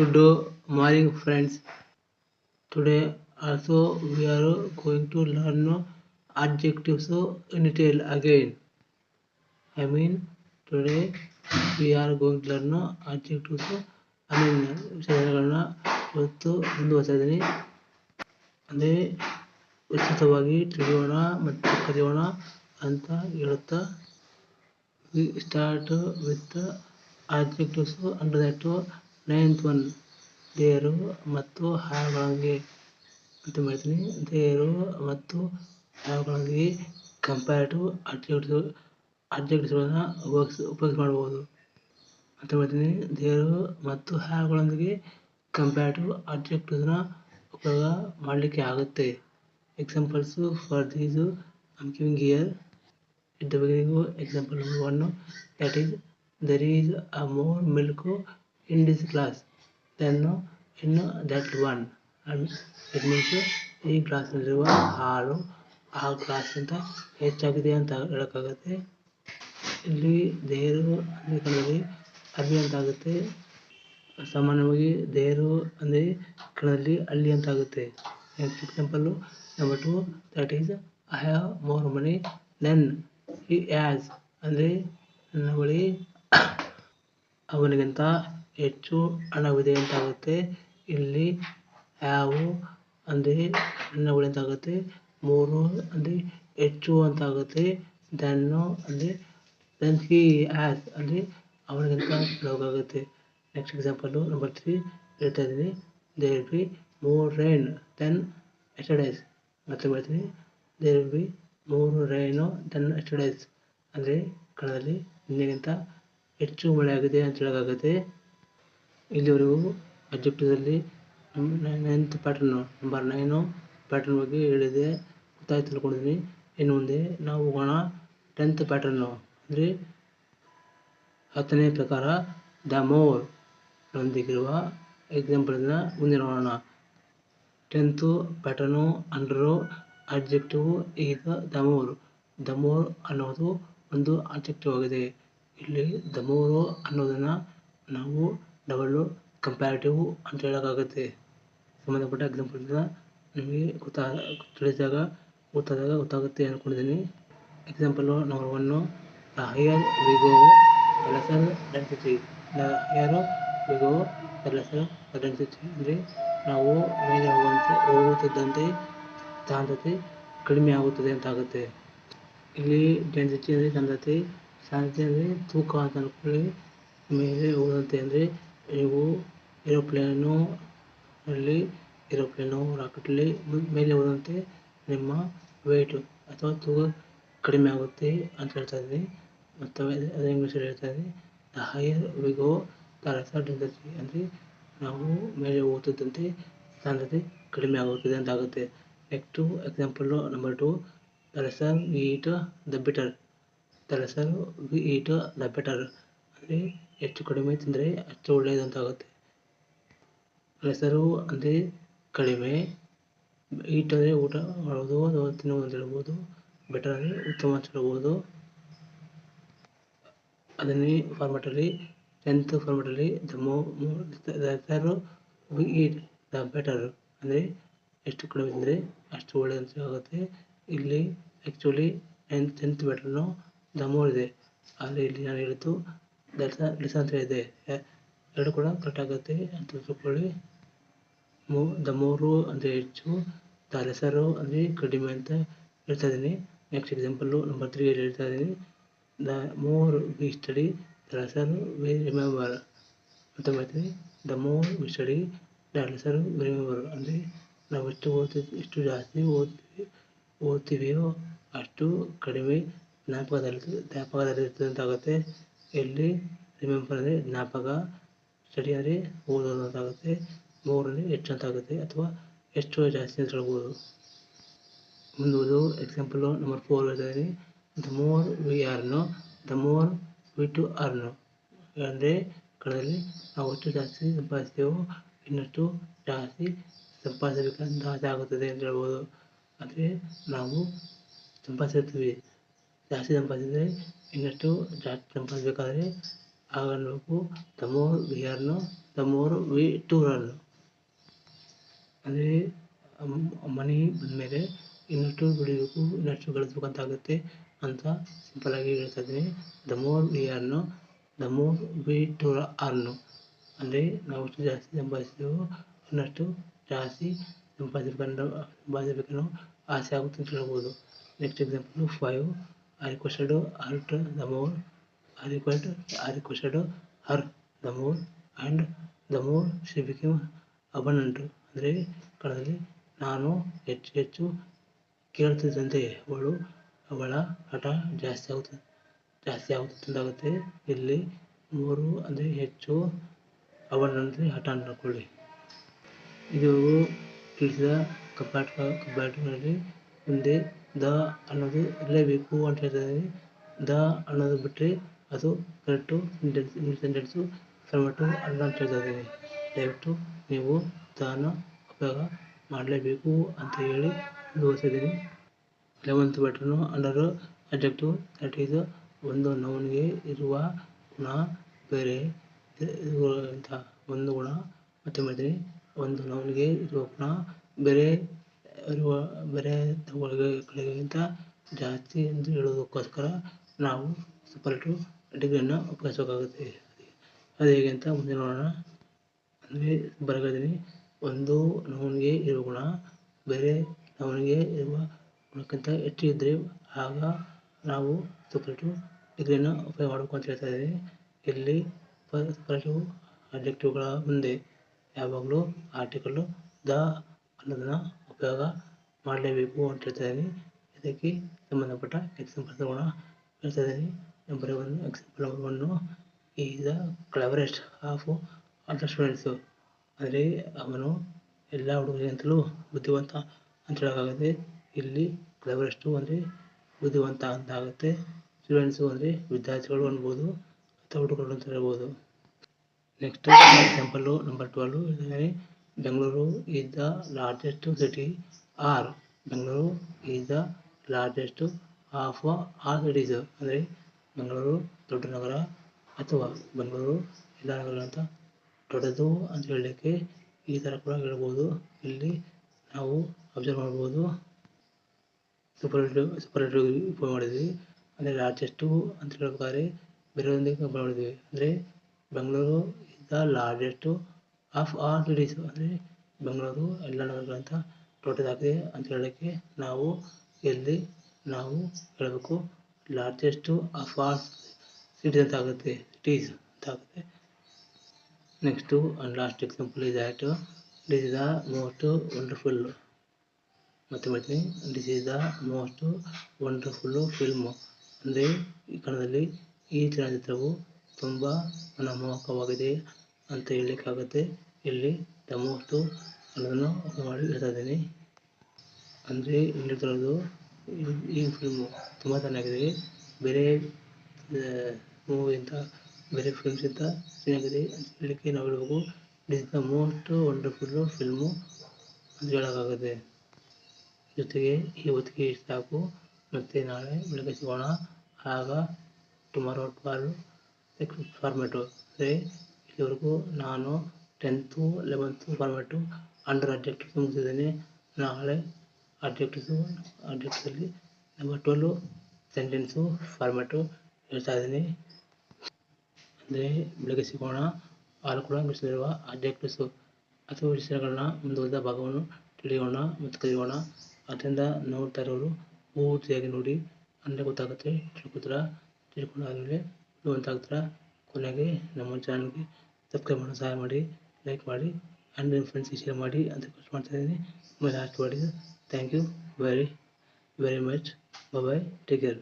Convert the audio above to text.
Good morning friends. Today also we are going to learn adjectives in detail again. I mean today we are going to learn adjectives I mean ವಿಷಯಗಳನ್ನ ಇವತ್ತು ಮುಂದುವರಿಸ್ತಾ ಇದ್ದೀನಿ ಅಂದರೆ ವಿಸ್ತೃತವಾಗಿ ತಿಳಿಯೋಣ ಮತ್ತು ಕಲಿಯೋಣ ಅಂತ ಹೇಳುತ್ತಾ we start with adjectives under that ninth one there ಮತ್ತು ಹಾವುಗಳೊಂದಿಗೆ ಅಂತ ಮಾಡ್ತೀನಿ. ದೇರು ಮತ್ತು ಹಾವುಗಳೊಂದಿಗೆ ಕಂಪ್ಯಾರಿಟಿವ್ ಅಡ್ಜೆಕ್ಟಿವ್ ಅಡ್ಜೆಕ್ಟಿವ್ಸ್ಗಳನ್ನ ಉಪಯೋಗಿಸ್ ಉಪಯೋಗ ಮಾಡ್ಬೋದು. ಅಂತ ಮಾಡ್ತೀನಿ. ದೇರು ಮತ್ತು ಹಾವುಗಳೊಂದಿಗೆ ಕಂಪ್ಯಾರಿಟಿವ್ ಅಡ್ಜೆಕ್ಟಿವ್ಸ್ನ ಉಪಯೋಗ ಮಾಡಲಿಕ್ಕೆ ಆಗುತ್ತೆ. Examples for these I'm giving here at the beginning, example is one, that is, there is a more milk in this class than in that one. And it means ಈ ಕ್ಲಾಸ್ನಲ್ಲಿರುವ ಹಾಲು ಆ ಕ್ಲಾಸ್ಗಿಂತ ಹೆಚ್ಚಾಗಿದೆ ಅಂತ ಹೇಳೋಕ್ಕಾಗುತ್ತೆ. ಇಲ್ಲಿ ದೇವರು ಅಂದರೆ ಅಲ್ಲಿ ಅಂತ ಆಗುತ್ತೆ. ಸಾಮಾನ್ಯವಾಗಿ ದೇರು ಅಂದರೆ ಕಣದಲ್ಲಿ ಅಲ್ಲಿ ಅಂತ ಆಗುತ್ತೆ. Next example number two that is I have more money than ಈ ಆ್ಯಸ್ ಅಂದರೆ ನನ್ನ ಬಳಿ ಅವನಿಗಿಂತ ಹೆಚ್ಚು ಹಣವಿದೆ ಅಂತ ಆಗುತ್ತೆ ಇಲ್ಲಿ ಹ್ಯಾವು ಅಂದರೆ ಹಣ್ಣುಗಳು ಅಂತಾಗುತ್ತೆ. ಮೂರು ಅಂದ್ರೆ ಹೆಚ್ಚು ಅಂತ ಆಗುತ್ತೆ ಅಂದ್ರೆ ಹಿ ಅಂದ್ರೆ ಅಂದರೆ ಅವನಿಗಿಂತ ಆಗುತ್ತೆ ನೆಕ್ಸ್ಟ್ ಎಕ್ಸಾಂಪಲ್ಲು ನಂಬರ್ ತ್ರೀ ಹೇಳ್ತಾ ಇದ್ದೀನಿ. There be more rain than yesterdays ಮತ್ತೆ ಹೇಳ್ತೀನಿ. There be more rain than yesterdays ಅಂದರೆ ಕನ್ನಡದಲ್ಲಿ ನಿನ್ನೆಗಿಂತ ಹೆಚ್ಚು ಮಳೆಯಾಗಿದೆ ಅಂತ ಹೇಳೋಕ್ಕಾಗುತ್ತೆ ಇಲ್ಲಿವರೆಗೂ ಅಬ್ಜೆಕ್ಟಿವ್ದಲ್ಲಿ ninth pattern number nine pattern ಬಗ್ಗೆ ಹೇಳಿದೆ, ಗೊತ್ತಾಯ್ತು ತಿಳ್ಕೊಂಡಿದ್ದೀನಿ ಇನ್ನು ಮುಂದೆ ನಾವು ಹೋಗೋಣ. ಟೆಂತ್ ಪ್ಯಾಟ್ರನ್ನು ಅಂದರೆ ಹತ್ತನೇ ಪ್ರಕಾರ ದ ಮೋರ್ ನೊಂದಿಗಿರುವ ಎಕ್ಸಾಂಪಲ್ನ ಮುಂದೆ ನೋಡೋಣ. ಟೆಂತು ಪ್ಯಾಟ್ರನು ಅಂಡರು ಅಡ್ಜೆಕ್ಟಿವ್ ಈಗ ದಮೋರ್ ದಮೋರ್ ಅನ್ನೋದು ಒಂದು ಆಬ್ಜೆಕ್ಟಿವ್ ಆಗಿದೆ. ಇಲ್ಲಿ ದಮೋರು ಅನ್ನೋದನ್ನು ನಾವು ಡಬಲ್ಲು ಕಂಪ್ಯಾರಿಟಿವ್ ಅಂತ ಹೇಳೋಕ್ಕಾಗುತ್ತೆ. ಸಂಬಂಧಪಟ್ಟ ಎಕ್ಸಾಂಪಲ್ನ ನಿಮಗೆ ಗೊತ್ತಾ ತಿಳಿದಾಗ ಗೊತ್ತಾದಾಗ ಗೊತ್ತಾಗುತ್ತೆ ಅಂದ್ಕೊಂಡಿದ್ದೀನಿ example number one the higher we go the density the higher we go the lesser density ಅಂದರೆ ನಾವು ಮೇಲೆ ಹೋಗುವಂತೆ, ಹೋಗುತ್ತಿದ್ದಂತೆ ಸಾಂದ್ರತೆ ಕಡಿಮೆ ಆಗುತ್ತದೆ ಅಂತ ಆಗುತ್ತೆ. ಇಲ್ಲಿ ಡೆನ್ಸಿಟಿ ಅಂದರೆ ಸಾಂದ್ರತೆ ಸಾಂದ್ರತೆ ಅಂದರೆ ತೂಕ ಅಂತ ಅಂದ್ಕೊಳ್ಳಿ ಮೇಲೆ ಹೋಗುವಂತೆ ಅಂದರೆ ನೀವು ಏರೋಪ್ಲೇನು ಅಲ್ಲಿ, ಏರೋಪ್ಲೇನು ರಾಕೆಟ್ಲಿ ಮೇಲೆ ಹೋದಂತೆ ನಿಮ್ಮ ವೆಯ್ಟು ಅಥವಾ ತೂಕ ಕಡಿಮೆ ಆಗುತ್ತೆ ಅಂತ ಹೇಳ್ತಾ ಇದ್ದೀನಿ. ಮತ್ತು ಅದೇ ಇಂಗ್ಲೀಷಲ್ಲಿ ಹೇಳ್ತಾ ಇದ್ದೀನಿ. The higher we go the lesser density ಅಂದರೆ ನಾವು ಮೇಲೆ ಹೋಗುತ್ತಿದ್ದಂತೆ ಸಾಂದ್ರತೆ ಕಡಿಮೆ ಆಗುತ್ತದೆ ಅಂತ ಆಗುತ್ತೆ next example number two the lesser we eat the better the lesser we eat the better ಅಂದರೆ ಹೆಚ್ಚು ಕಡಿಮೆ ತಿಂದರೆ ಅಷ್ಟು ಒಳ್ಳೆಯದಂತಾಗುತ್ತೆ ಲೆಸರು ಅಂದರೆ ಕಡಿಮೆ ಈಟ್ ಅಂದರೆ ಊಟ ಮಾಡುವುದು ಅಥವಾ ತಿನ್ನುವುದು ಅಂತ ಹೇಳ್ಬೋದು. ಬೆಟರ್ ಅಂದರೆ ಉತ್ತಮ ಅಂತ ಹೇಳ್ಬೋದು. ಅದನ್ನೇ ಫಾರ್ಮೆಟಲ್ಲಿ ಟೆಂತ್ ಫಾರ್ಮೆಟಲ್ಲಿ ದ ಮೋ ಈಟ್ ದ ಬೆಟರ್ ಅಂದರೆ ಎಷ್ಟು ಕಡಿಮೆ ತಿಂದರೆ ಅಷ್ಟು ಒಳ್ಳೇದು ಅಂತ ಆಗುತ್ತೆ. ಇಲ್ಲಿ actually tenth tenth better the more ಇದೆ. ಆದರೆ ಇಲ್ಲಿ ನಾನು ಹೇಳಿದ್ದು ಲೆಸ ಅಂತ ಇದೆ. ಎರಡು ಕೂಡ ಕರೆಕ್ಟ್ ಆಗುತ್ತೆ. ಅಂತ ತಿಳ್ಕೊಳ್ಳಿ ಮೂ, ದ ಮೂರು ಅಂದರೆ ಹೆಚ್ಚು, ದ ಲೆಸರು ಅಂದರೆ ಕಡಿಮೆ ಅಂತ ಹೇಳ್ತಾ ಇದ್ದೀನಿ. ನೆಕ್ಸ್ಟ್ ಎಕ್ಸಾಂಪಲ್ಲು ನಂಬರ್ ತ್ರೀಯಲ್ಲಿ ಹೇಳ್ತಾ ಇದ್ದೀನಿ. The more we study the lesser we remember ಅಂತ ಮಾಡ್ತೀನಿ. The more we study the lesser we remember ಅಂದರೆ ನಾವು ಎಷ್ಟು ಓದ್ತೀವಿ ಎಷ್ಟು ಜಾಸ್ತಿ ಓದ್ತೀವಿ ಓದ್ತೀವಿಯೋ ಅಷ್ಟು ಕಡಿಮೆ ಜ್ಞಾಪಕದಲ್ಲಿ, ಜ್ಞಾಪಕದಲ್ಲಿರ್ತದೆ ಇಲ್ಲಿ ರಿಮೆಂಬರ್ ಅಂದರೆ ಜ್ಞಾಪಕ. ಸ್ಟಡಿ ಅಂದರೆ ಓದೋದು ಅಂತ ಆಗುತ್ತೆ ಮೋರ್ ಅಂದರೆ ಹೆಚ್ಚು ಅಂತ ಆಗುತ್ತೆ ಅಥವಾ ಎಷ್ಟು ಜಾಸ್ತಿ ಅಂತ ಹೇಳ್ಬೋದು. ಮುಂದುವುದು ಎಕ್ಸಾಂಪಲು ನಂಬರ್ ಫೋರ್ ಇದ್ದೀನಿ. The more we earn the more we to earn ಅಂದರೆ ಕಳೆದಲ್ಲಿ ನಾವು ಎಷ್ಟು ಜಾಸ್ತಿ ಸಂಪಾದಿಸ್ತೇವೋ, ಇನ್ನಷ್ಟು ಜಾಸ್ತಿ ಸಂಪಾದಿಸಬೇಕಂತ ಆಸೆ ಆಗುತ್ತದೆ ಅಂತ ಹೇಳ್ಬೋದು. ಅಂದರೆ ನಾವು ಸಂಪಾದಿಸಿರ್ತೀವಿ ಜಾಸ್ತಿ ಸಂಪಾದಿಸಿದರೆ ಇನ್ನಷ್ಟು ಜಾಸ್ತಿ ಸಂಪಾದಿಸಬೇಕಾದ್ರೆ ಆಗ ಅನ್ನಬೇಕು the more we earn the more we to run ಅಂದರೆ ಮನಿ ಬಂದಮೇಲೆ ಇನ್ನಷ್ಟು ದುಡಿಬೇಕು ಇನ್ನಷ್ಟು ಗಳಿಸ್ಬೇಕು ಅಂತ ಆಗುತ್ತೆ ಅಂತ ಸಿಂಪಲ್ ಆಗಿ ಹೇಳ್ತಾ ಇದ್ದೀನಿ. The more we earn the more we tour earn ಅಂದರೆ ನಾವು ಎಷ್ಟು ಜಾಸ್ತಿ ಸಂಪಾದಿಸಿದೆವು, ಇನ್ನಷ್ಟು ಜಾಸ್ತಿ ಸಂಪಾದಿಸಬೇಕನ್ನೋ ಸಂಪಾದಿಸಬೇಕನ್ನೋ ಆಸೆ ಆಗುತ್ತೆ ಅಂತ ಹೇಳ್ಬೋದು. Next example five hurt the more or request or requested her the more and the more she became abundant ಅಂದರೆ ಕಳೆದಲ್ಲಿ ನಾನು ಹೆಚ್ಚು ಹೆಚ್ಚು ಕೇಳ್ತಿದ್ದಂತೆ ಅವಳು, ಅವಳ ಹಠ ಜಾಸ್ತಿ ಆಗುತ್ತದೆ ಜಾಸ್ತಿ ಆಗುತ್ತಂತಾಗುತ್ತೆ ಇಲ್ಲಿ ಮೂರು ಅಂದರೆ ಹೆಚ್ಚು ಅವನಂತೆ ಹಠ ಅಂದ್ಕೊಳ್ಳಿ. ಇದು ತಿಳಿಸಿದ ಕಪಾಟ ಕಪಾಟಗಳಲ್ಲಿ ಮುಂದೆ ದ ಅನ್ನೋದು ಇರಲೇಬೇಕು ಅಂತ ಹೇಳ್ತಾರೆ ದ ಅನ್ನೋದು ಬಿಟ್ಟರೆ ಅದು ಕರೆಕ್ಟು ಸೆಂಟೆನ್ಸ್ ಸೆಂಟೆನ್ಸು ಫಾರ್ಮೆಟು ಅಲ್ಲ ಅಂತ ಹೇಳ್ತಾ ಇದ್ದೀನಿ ದಯವಿಟ್ಟು ನೀವು ದಾನ ಉಪಯೋಗ ಮಾಡಲೇಬೇಕು ಅಂತ ಹೇಳಿ ಮುಂದುವರಿಸಿದ್ದೀನಿ eleventh pattern under to that is ಒಂದು ನೌನ್ಗೆ ಇರುವ ಗುಣ ಬೇರೆ. ಅಂತ ಒಂದು ಗುಣ. ಮತ್ತೆ ಮಾಡಿದ್ದೀನಿ. ಒಂದು ನೌನ್ಗೆ ಇರುವ ಗುಣ ಬೇರೆ. ಇರುವ ಬೇರೆ ತಗೊಳ್ಳಿಗಿಂತ ಜಾಸ್ತಿ ಎಂದು ಹೇಳೋದಕ್ಕೋಸ್ಕರ ನಾವು ಸಪರೇಟು ಡಿಗ್ರಿಯನ್ನು ಉಪಯೋಗಿಸಬೇಕಾಗುತ್ತೆ. ಅದು ಹೇಗೆ ಅಂತ ಮುಂದೆ ನೋಡೋಣ. ಅಂದರೆ ಬರಗದಲ್ಲಿ ಒಂದು ನೌನ್ಗೆ ಇರುವ ಗುಣ, ಬೇರೆ ನೌನ್ಗೆ ಇರುವ ಗುಣಕ್ಕಿಂತ ಹೆಚ್ಚು ಇದ್ದರೆ ಆಗ ನಾವು ಸಪರೇಟು ಡಿಗ್ರಿಯನ್ನು ಉಪಯೋಗ ಮಾಡಬೇಕು ಅಂತ ಹೇಳ್ತಾ ಇದ್ದೀನಿ. ಇಲ್ಲಿ ಸಪರೇಟು ಅಬ್ಜೆಕ್ಟಿವ್ಗಳ ಮುಂದೆ ಯಾವಾಗಲೂ ಆರ್ಟಿಕಲ್ಲು ದ ಅನ್ನೋದನ್ನು ಉಪಯೋಗ ಮಾಡಲೇಬೇಕು ಅಂತ ಹೇಳ್ತಾ ಇದಕ್ಕೆ ಸಂಬಂಧಪಟ್ಟ ಎಕ್ಸಾಂಪಲ್ ತಗೋಣ ಹೇಳ್ತಾ ಇದ್ದೀನಿ. Number one example number one is the cleverest of all the students ಅಂದರೆ ಅವನು ಎಲ್ಲ ಹುಡುಗರಿಗಿಂತಲೂ ಬುದ್ಧಿವಂತ ಅಂತ ಹೇಳೋಕ್ಕಾಗುತ್ತೆ ಇಲ್ಲಿ ಕ್ಲವರೆಸ್ಟು ಅಂದರೆ ಬುದ್ಧಿವಂತ ಅಂತ ಆಗುತ್ತೆ ಸ್ಟೂಡೆಂಟ್ಸು ಅಂದರೆ ವಿದ್ಯಾರ್ಥಿಗಳು ಅನ್ಬೋದು ಅಥವಾ ಹುಡುಗರು ಅಂತ ಹೇಳ್ಬೋದು. ನೆಕ್ಸ್ಟ್ ಎಕ್ಸಾಂಪಲ್ಲು ನಂಬರ್ ಟ್ವೆಲ್ಲು ಇದ್ದಾರೆ Bengaluru is the largest city or Bengaluru is the largest of all cities ಅಂದರೆ ಬೆಂಗಳೂರು ದೊಡ್ಡ ನಗರ ಅಥವಾ ಬೆಂಗಳೂರು ಎಲ್ಲ ಅಂತ ದೊಡ್ಡದು ಅಂತ ಹೇಳಲಿಕ್ಕೆ ಈ ಥರ ಕೂಡ ಹೇಳ್ಬೋದು. ಇಲ್ಲಿ ನಾವು ಅಬ್ಸರ್ವ್ ಮಾಡ್ಬೋದು. ಸೂಪರ್ಲೇಟಿವ್ ಸೂಪರ್ಲೇಟಿವ್ ಉಪಯೋಗ ಮಾಡಿದ್ವಿ. ಅಂದರೆ ಲಾರ್ಜೆಸ್ಟು ಅಂತ ಹೇಳ್ಬೇಕಾದ್ರೆ ಬೇರೆಯೊಂದಿಗೆ ಕಂಪೇರ್ ಮಾಡಿದ್ವಿ. ಅಂದರೆ Bengaluru is the largest of all cities ಅಂದರೆ ಬೆಂಗಳೂರು ಎಲ್ಲ ನಗರಗಳಂತ ದೊಡ್ಡದಾಗಿದೆ ಅಂತ ಹೇಳಲಿಕ್ಕೆ ನಾವು ಇಲ್ಲಿ ನಾವು ಹೇಳಬೇಕು ಲಾರ್ಜೆಸ್ಟು ಆಫ್ ಆಲ್ ಸಿಟೀಸ್ ಅಂತ ಆಗುತ್ತೆ ಸಿಟೀಸ್ ಅಂತ ಆಗುತ್ತೆ. Next and last example is that this is the most wonderful ಮತ್ತೆ ಮತ್ತೆ this is the most wonderful film ಅಂದರೆ ಈ ಕನ್ನಡದಲ್ಲಿ ಈ ಚಲನಚಿತ್ರವು ತುಂಬ ಮನಮೋಹಕವಾಗಿದೆ. ಅಂತ ಹೇಳಲಿಕ್ಕಾಗತ್ತೆ. ಇಲ್ಲಿ ದ ಮೋಸ್ಟು ಅನ್ನೋದನ್ನು ಮಾಡಿ ಹೇಳ್ತಾ ಇದ್ದೀನಿ. ಅಂದರೆ ಇಲ್ಲಿ ಇರೋದು ಈ ಫಿಲ್ಮು ತುಂಬ ಚೆನ್ನಾಗಿದೆ. ಬೇರೆ ಮೂವಿಗಿಂತ ಬೇರೆ ಫಿಲ್ಮ್ಸ್ಗಿಂತ ಚೆನ್ನಾಗಿದೆ ಅಂತ ಹೇಳಲಿಕ್ಕೆ ನಾವು ಹೇಳ್ಬೇಕು. It is the most wonderful film ಅಂತ ಹೇಳೋಕ್ಕಾಗುತ್ತೆ. ಜೊತೆಗೆ ಇವತ್ತಿಗೆ ಇಷ್ಟು ಸಾಕು ಮತ್ತು ನಾಳೆ ಬೆಳಗ್ಗೆ ಸಿಗೋಣ. ಆಗ ಟುಮಾರೋ ಟ್ವಾಲ್ ಫಾರ್ಮೆಟು ಅಂದರೆ ಇಲ್ಲಿವರೆಗೂ ನಾನು tenth eleventh format under adjective ಮುಗಿಸಿದ್ದೇನೆ. ನಾಳೆ ಅಡ್ಜೆಕ್ಟಿವ್ಸು ಅಡ್ಜೆಕ್ಟಿವ್ಸಲ್ಲಿ ನಂಬರ್ ಟ್ವೆಲ್ಲು ಸೆಂಟೆನ್ಸು ಫಾರ್ಮೆಟು ಹೇಳ್ತಾ ಇದ್ದೀನಿ. ಅಂದರೆ ಬೆಳಗ್ಗೆ ಸಿಗೋಣ, ಆರು ಕೂಡ ಮಿಶ್ರಿರುವ ಅಡ್ಜೆಕ್ಟಿವ್ಸು ಅಥವಾ ವಿಷಯಗಳನ್ನ ಮುಂದುವರೆದ ಭಾಗವನ್ನು ತಿಳಿಯೋಣ ಮತ್ತು ಕಲಿಯೋಣ. ಅದರಿಂದ ನೋಡ್ತಾ ಇರೋರು ಪೂರ್ತಿಯಾಗಿ ನೋಡಿ, ಅಂದರೆ ಗೊತ್ತಾಗುತ್ತೆ ತಿಳ್ಕೊತೀರ, ತಿಳ್ಕೊಂಡಾದ್ಮೇಲೆ ಕೊನೆಗೆ ನಮ್ಮ ಚಾನಲ್ಗೆ ಸಬ್ಸ್ಕ್ರೈಬ್ ಮಾಡೋ ಸಹಾಯ ಮಾಡಿ ಲೈಕ್ ಮಾಡಿ ಆ್ಯಂಡ್ ನಿಮ್ಮ ಫ್ರೆಂಡ್ಸ್ಗೆ ಶೇರ್ ಮಾಡಿ ಅಂತ ರಿಕ್ವೆಸ್ಟ್ ಮಾಡ್ತಾ ಇದ್ದೀನಿ ಆಮೇಲೆ ಲಾಸ್ಟ್ ಮಾಡಿ thank you very very much bye take care